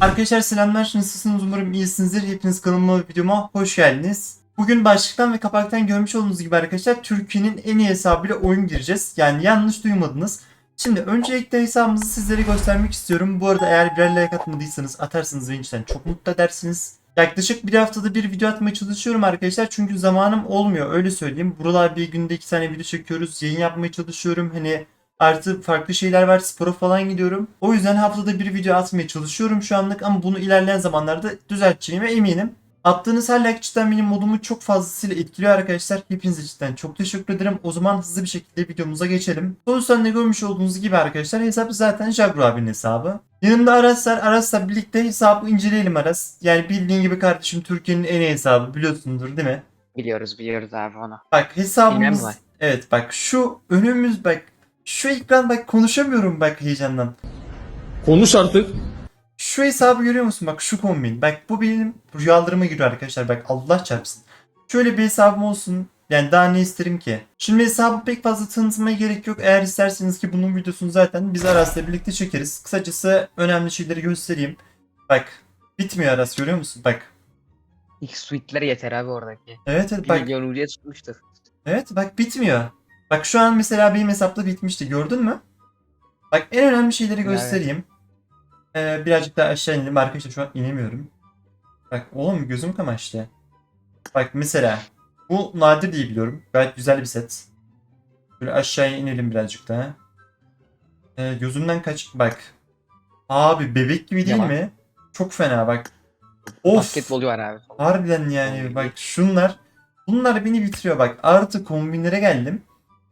Arkadaşlar selamlar. Nasılsınız? Umarım iyisinizdir. Hepiniz kanalıma ve videoma hoş geldiniz. Bugün başlıktan ve kapaktan görmüş olduğunuz gibi arkadaşlar Türkiye'nin en iyi hesabıyla oyun gireceğiz. Yani yanlış duymadınız. Şimdi öncelikle hesabımızı sizlere göstermek istiyorum. Bu arada eğer birer like atmadıysanız atarsınız benim için çok mutlu edersiniz. Yaklaşık bir haftada bir video atmaya çalışıyorum arkadaşlar. Çünkü zamanım olmuyor öyle söyleyeyim. Buralar bir günde iki tane video çekiyoruz. Yayın yapmaya çalışıyorum. Hani Artı farklı şeyler var. Spora falan gidiyorum. O yüzden haftada bir video atmaya çalışıyorum şu anlık ama bunu ilerleyen zamanlarda düzelteceğime eminim. Attığınız her like cidden benim modumu çok fazlasıyla etkiliyor arkadaşlar. Hepinize cidden çok teşekkür ederim. O zaman hızlı bir şekilde videomuza geçelim. Sonuçta ne görmüş olduğunuz gibi arkadaşlar hesap zaten Jagro abinin hesabı. Yanımda Aras var. Aras'la birlikte hesabı inceleyelim Aras. Yani bildiğin gibi kardeşim Türkiye'nin en iyi hesabı biliyorsundur değil mi? Biliyoruz biliyoruz abi onu. Bak hesabımız... Evet bak şu önümüz bak şu ekran bak konuşamıyorum bak heyecandan. Konuş artık. Şu hesabı görüyor musun? Bak şu kombin. Bak bu benim rüyalarıma giriyor arkadaşlar. Bak Allah çarpsın. Şöyle bir hesabım olsun. Yani daha ne isterim ki? Şimdi hesabı pek fazla tanıtmaya gerek yok. Eğer isterseniz ki bunun videosunu zaten biz Aras'la birlikte çekeriz. Kısacası önemli şeyleri göstereyim. Bak bitmiyor Aras görüyor musun? Bak. İlk suitler yeter abi oradaki. Evet evet Bir bak. milyon tutmuştur. Evet bak bitmiyor. Bak şu an mesela benim hesapta bitmişti gördün mü? Bak en önemli şeyleri Evet. göstereyim. Ee, birazcık daha aşağı inelim arkadaşlar şu an inemiyorum. Bak oğlum gözüm kamaştı. Bak mesela bu nadir diye biliyorum. Gayet güzel bir set. Böyle aşağıya inelim birazcık daha. Ee, gözümden kaç bak. Abi bebek gibi değil Yalan. mi? Çok fena bak. Of. Basketbolcu var abi. Harbiden yani bak şunlar bunlar beni bitiriyor bak artı kombinlere geldim.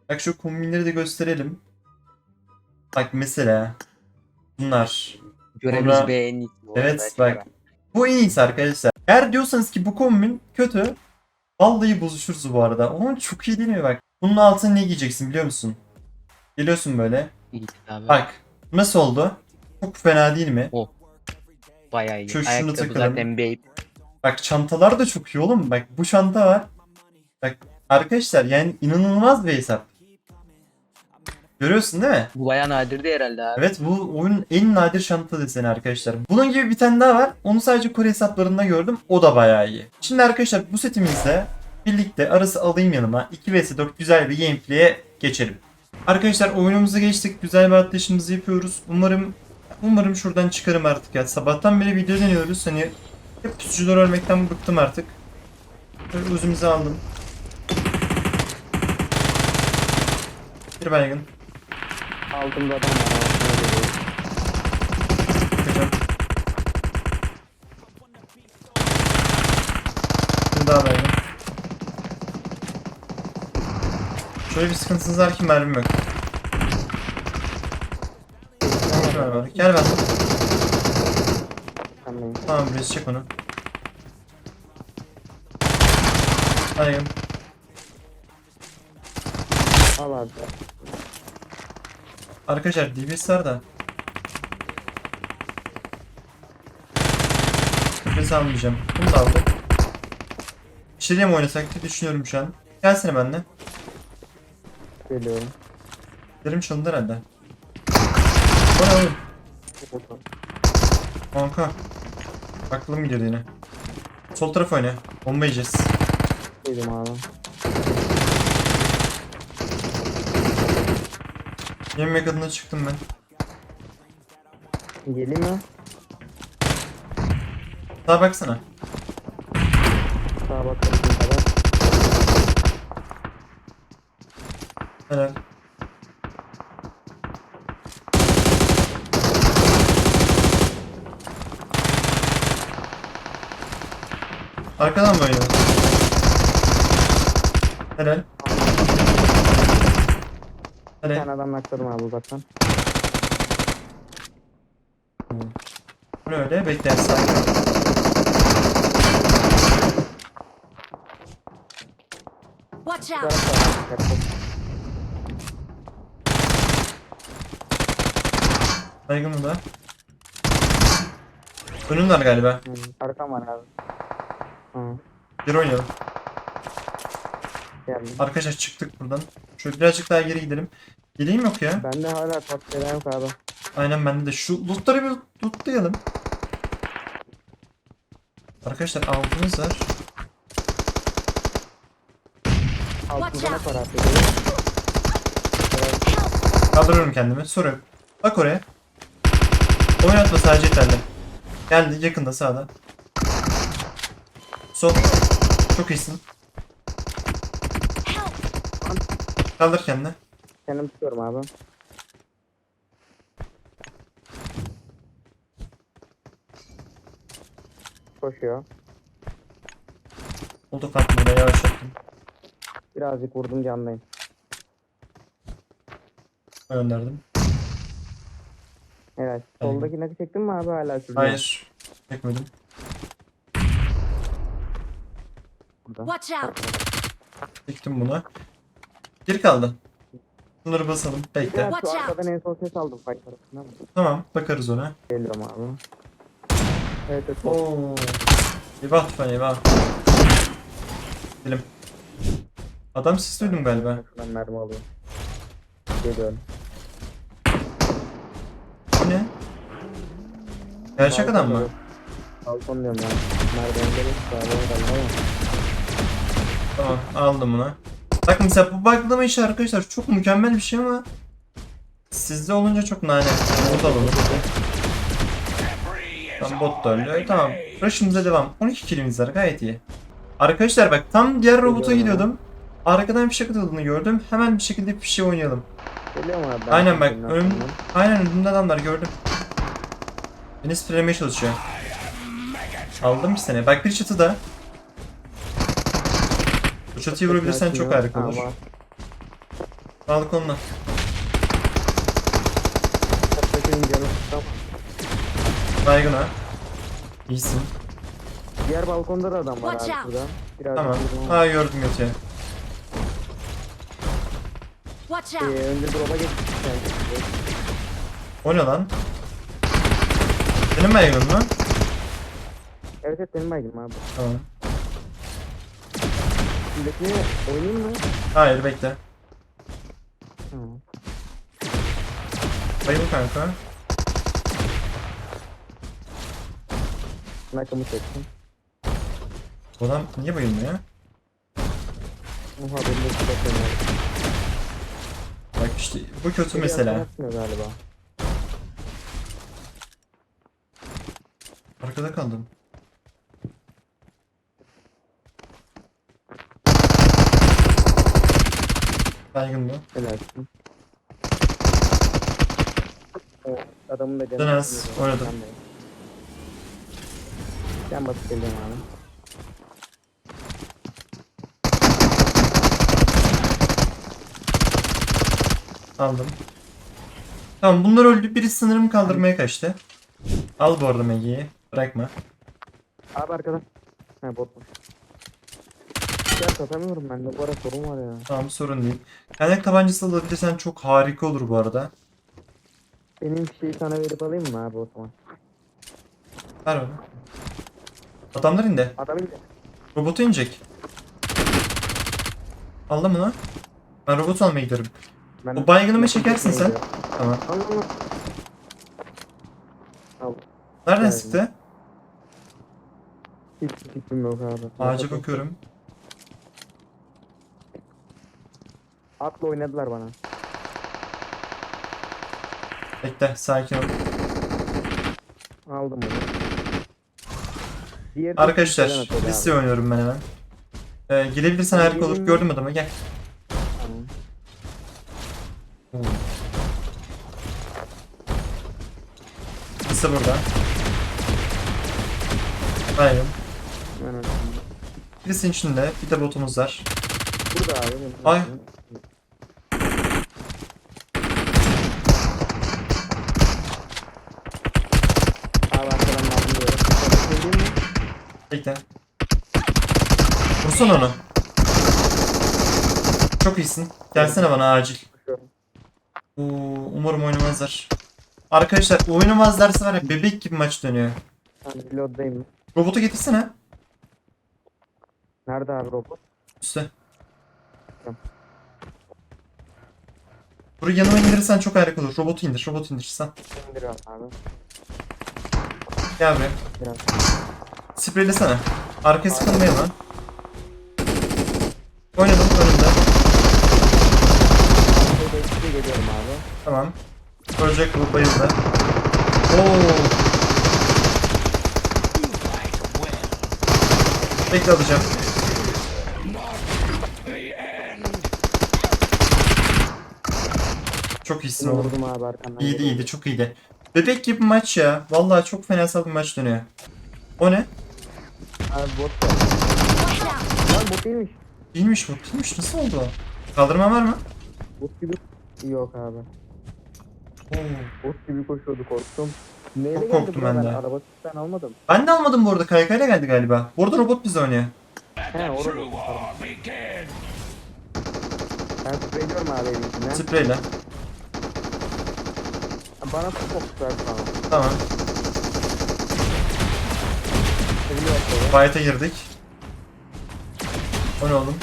Bak şu kombinleri de gösterelim. Bak mesela bunlar. Görevimiz Sonra- beğeni. Evet bak bu en iyisi arkadaşlar. Eğer diyorsanız ki bu kombin kötü vallahi bozuşuruz bu arada. Onun çok iyi değil mi bak. Bunun altına ne giyeceksin biliyor musun? Geliyorsun böyle. İyi abi. Bak nasıl oldu? Çok fena değil mi? Bayağı iyi. Şu- şunu Ayakkabı takalım. zaten babe. Bak çantalar da çok iyi oğlum. Bak bu çanta var. Bak arkadaşlar yani inanılmaz bir hesap. Görüyorsun değil mi? Bu bayağı nadirdi herhalde abi. Evet bu oyunun en nadir çanta deseni arkadaşlar. Bunun gibi bir tane daha var. Onu sadece Kore hesaplarında gördüm. O da bayağı iyi. Şimdi arkadaşlar bu setimizle birlikte arası alayım yanıma. 2 vs 4 güzel bir gameplay'e geçelim. Arkadaşlar oyunumuza geçtik. Güzel bir atlayışımızı yapıyoruz. Umarım umarım şuradan çıkarım artık ya. Sabahtan beri video deniyoruz. Hani hep pusucular ölmekten bıktım artık. Böyle özümüzü aldım. Bir baygın. Altında adam var. Bir daha baygın. Şöyle bir sıkıntınız var ki mermim yok. Gel ben. Tamam. Tamam birisi çek onu. Baygın. Al abi. Arkadaşlar DBS var da. DBS almayacağım. Bunu da aldım. İçeriye mi oynasak diye düşünüyorum şu an. Gelsene benimle. Geliyorum. Derim çalındı herhalde. Ne oğlum? Kanka. Aklım gidiyordu yine. Sol taraf oyna. Bomba yiyeceğiz. Dedim abi. Yemek adına çıktım ben. Geleyim mi? Daha baksana. Sağa bakalım. Helal. Arkadan mı oynuyor? Helal. Bir tane adam nakladım abi uzaktan. Bu öyle bekleyen sakin. Watch out! Baygın mı da? Önümler galiba. Hı, Arkam var abi. Hı, Bir oynayalım. Geldim. Arkadaşlar çıktık buradan. Şöyle birazcık daha geri gidelim. Geleyim yok ya. Bende hala tatlılar yok abi. Aynen bende de. Şu lootları bir lootlayalım. Arkadaşlar altımız var. Ne out. var abi? Kaldırıyorum kendimi. Soru. Bak oraya. Oynatma sadece yeterli. Geldi yakında sağda. Sol. Çok iyisin. Kaldır kendini. Kendim tutuyorum abi. Koşuyor. Oldu farkında yavaşlattım. Birazcık vurdum candayım. Gönderdim. Evet. Soldaki nakı çektin mi abi hala sürüyor? Hayır. Çekmedim. Burada. Watch out! Çektim bunu. Bir kaldı. Bunları basalım. Bekle. Ya şu arkadan en son ses aldım fight tarafından. Tamam. Bakarız ona. Geliyorum abi. Evet evet. Oo. Eyvah lütfen eyvah. Dilim. Adam siz duydum galiba. Şuradan mermi alıyorum. Geliyorum. Bu ne? Gerçek adam mı? Balkon diyorum ya. Merdivenleri sağlığa geldi ama. Tamam aldım bunu. Bak mesela bu baklama işi arkadaşlar çok mükemmel bir şey ama sizde olunca çok nane. Bot alalım. Tamam bot da öyle. Tamam. Rush'ımıza devam. 12 kilimiz var gayet iyi. Arkadaşlar bak tam diğer robota gidiyordum. Arkadan bir şey atıldığını gördüm. Hemen bir şekilde bir şey oynayalım. Geliyor mu abi? Ben Aynen bak önüm, aynen önümde adamlar gördüm. Beni spreylemeye çalışıyor. Aldım bir sene. Bak bir çatıda. Bu çatıyı vurabilirsen çok harika olur. Canı tamam. Baygın ha. İyisin. Diğer balkonda da adam var Watch abi out. şurada. Biraz Tamam. Ha gördüm götüye. Watch Ee, out! önce drop'a geçtik. O ne lan? Senin baygın mı? Evet evet benim baygım abi. Tamam. Şimdikini oynayayım mı? Hayır bekle. Tamam. Bayıl kanka. Nakamı çektim. Bu adam niye bayılmıyor? Oha benim de abi. Bak işte bu kötü mesela. galiba. Arkada kaldım. Baygın mı? Helalsin. O adamın da canı. Dönemez, sıkılıyor. oynadım. Ben de. Ben basıp geliyorum abi. Aldım. Tamam bunlar öldü. Biri sınırımı kaldırmaya kaçtı. Al bu arada Maggie'yi. Bırakma. Abi arkada. Ha botmuş. Ya satamıyorum ben de bu ara sorun var ya. Tamam sorun değil. Kaynak tabancası alabilirsen çok harika olur bu arada. Benim şeyi sana verip alayım mı abi o zaman? Ver bana. Adamlar indi. Adam indi. Robotu inecek. Aldım bunu. Ben robot almaya giderim. Ben O baygınımı çekersin sen. gidiyorum. Tamam. Al al al. Al. Nereden sıktı? Hiç fikrim yok abi. Ağaca bakıyorum. Atla oynadılar bana. Bekle sakin ol. Aldım onu. Diğeri de Arkadaşlar liste oynuyorum ben hemen. Ee, girebilirsen Ben harika olur. Gördüm adamı gel. Tamam. Liste burada. Ben öyle. Birisinin içinde bir de botumuz var. Burada abi. Ay. bakıyorum. Abi arkadan aldım diyorum. Sana söyleyeyim mi? Bekle. Vursun onu. Çok iyisin. Gelsene bana acil. Oo, umarım oynamazlar. Arkadaşlar oynamazlarsa var ya bebek gibi maç dönüyor. Ben reload'dayım. Robotu getirsene. Nerede abi robot? Üste. Tamam. Burayı yanıma indirirsen çok harika olur. Robotu indir, robotu indir sen. İndiriyorum abi. Gel buraya. Biraz. Spreylesene. Arkaya sıkılmayın lan. Oynadım geliyorum abi. Tamam. Project bu bayıldı. Oo. Bekle alacağım. Çok iyisin oğlum. Vurdum abi arkandan. İyiydi geliyorum. iyiydi çok iyiydi. Bebek gibi maç ya. Vallahi çok fenasal bir maç dönüyor. O ne? Abi bot var. Lan bot değilmiş. Değilmiş bu. Değilmiş. Nasıl oldu? Kaldırma var mı? Bot gibi. Yok abi. Bot gibi koşuyordu korktum. Neyle Çok geldi korktum ben de. Araba ben almadım. Ben de almadım bu arada. Kaykayla geldi galiba. Bu arada robot bize oynuyor. He orada. Ben spreyliyorum abi elimizden. Spreyle. Bana fokus ver sana. Tamam. Seviyor böyle. Fight'a girdik. O ne oğlum?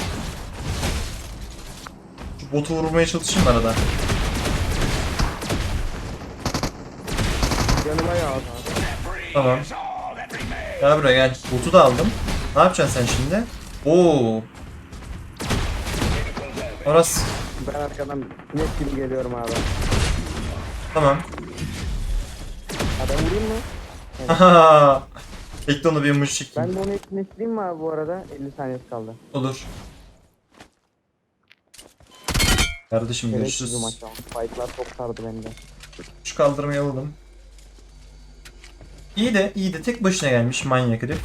Şu botu vurmaya çalışayım arada. Az abi. Tamam. Gel buraya gel. Botu da aldım. Ne yapacaksın sen şimdi? Oo. Aras. Ben arkadan net gibi geliyorum abi. Tamam. Adam vurayım mı? Haha. Bekle onu bir çekeyim. Ben de onu etkileştireyim mi abi bu arada? 50 saniyesi kaldı. Olur. Kardeşim Gereksiz görüşürüz. maç ama. Fight'lar çok sardı beni de. Şu kaldırmayı alalım. İyi de iyi de tek başına gelmiş manyak herif.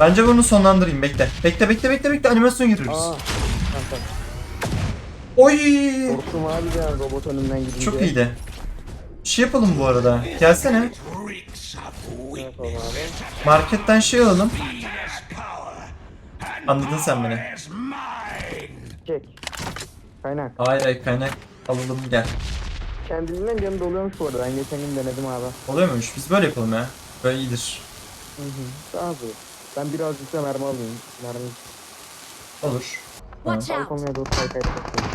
Bence bunu sonlandırayım bekle. Bekle bekle bekle bekle animasyon giriyoruz. Aa. Tamam tamam. Oy! Korktum abi ya robot önümden gidince. Çok iyiydi. Bir şey yapalım bu arada. Gelsene. Abi? Marketten şey alalım. Anladın sen beni. Çek. Kaynak. Hayır hayır kaynak alalım gel. Kendiliğinden canı doluyormuş bu arada. Ben geçen gün denedim abi. Oluyor muymuş? Biz böyle yapalım ya. Böyle iyidir. Hı hı. Daha iyi. Ben birazcık da mermi alayım. Mermi. Olur. Watch out! Balkonaya doğru kaykay takıyorum.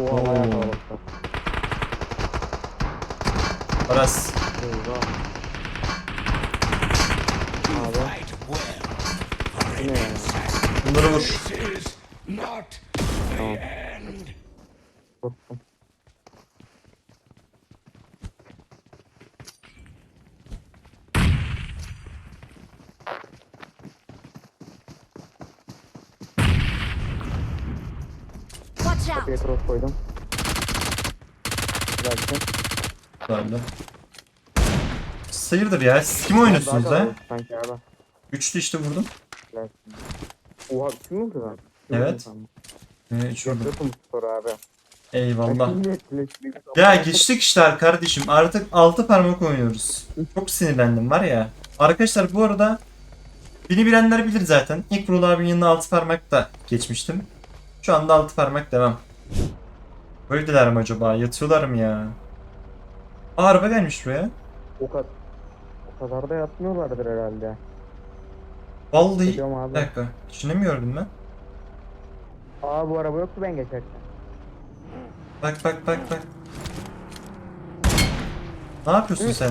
Oha Oo. bayağı kalabalıklar. Aras. Eyvah. Abi. Bu ne ya? Bunları vur. Tamam. Korktum. Watch out! Kapıya cross koydum. Bıraktım. Güzeldi. Sayırdır ya. Siz kim oynuyorsunuz da Sanki abi. Üçlü işte vurdum. Oha kim mi lan? Evet. Üç vurdum. Yapıyorsun abi. Eyvallah. Ya geçtik işler kardeşim. Artık altı parmak oynuyoruz. Çok sinirlendim var ya. Arkadaşlar bu arada beni bilenler bilir zaten. İlk Vural abinin yanına altı parmak da geçmiştim. Şu anda altı parmak devam. Böyleler mi acaba? Yatıyorlar mı ya? Aa, araba gelmiş buraya. O kadar. O kadar da yatmıyorlardır herhalde. Vallahi. Gidiyorum abi. Bir dakika. İçine mi gördüm ben? Aa bu araba yoktu ben geçerken. Bak bak bak bak. Ne yapıyorsun sen?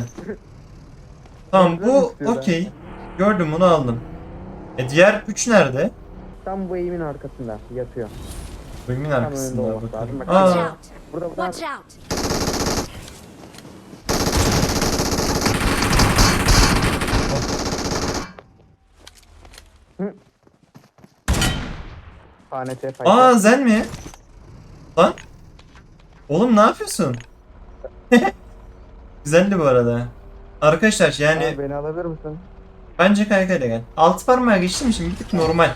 Tamam bu mü okey. Gördüm bunu aldım. E diğer üç nerede? Tam bu eğimin arkasında yatıyor. Bölümün önünde arkasında olması bakalım. lazım. Watch Aa, out! Burada burada. Watch out! Aa Zen mi? Lan. Oğlum ne yapıyorsun? Güzeldi bu arada. Arkadaşlar yani Aa, beni alabilir misin? bence kaykayla gel. Altı parmağa geçtiğim için bir tık normal.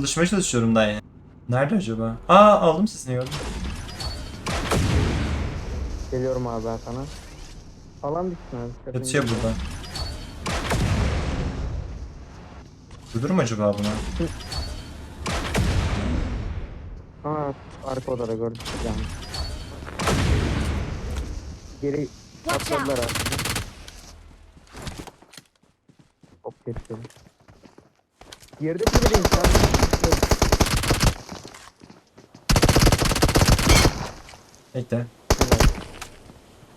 Alışmaya çalışıyorum daha yani. Nerede acaba? Aa aldım sesini gördüm. Geliyorum abi ben sana. Alan düşsün abi. Yatıyor burada. Dudur mu acaba buna? Aa arka odada gördüm. Yani. Geri atladılar aslında. Çok geçti. Yerde bir insan. Bekle.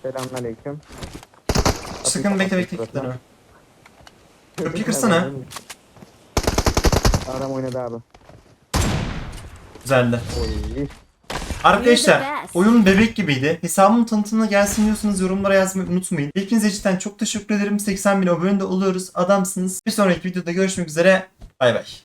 Selamünaleyküm. Sakın bekle bekle kitleme. Köprüyü kırsana. Adam oynadı abi. Güzeldi. Oy. Arkadaşlar oyun bebek gibiydi. Hesabımın tanıtımına gelsin diyorsanız yorumlara yazmayı unutmayın. Hepinize cidden çok teşekkür ederim. 80 bin abone de oluyoruz. Adamsınız. Bir sonraki videoda görüşmek üzere. Bay bay.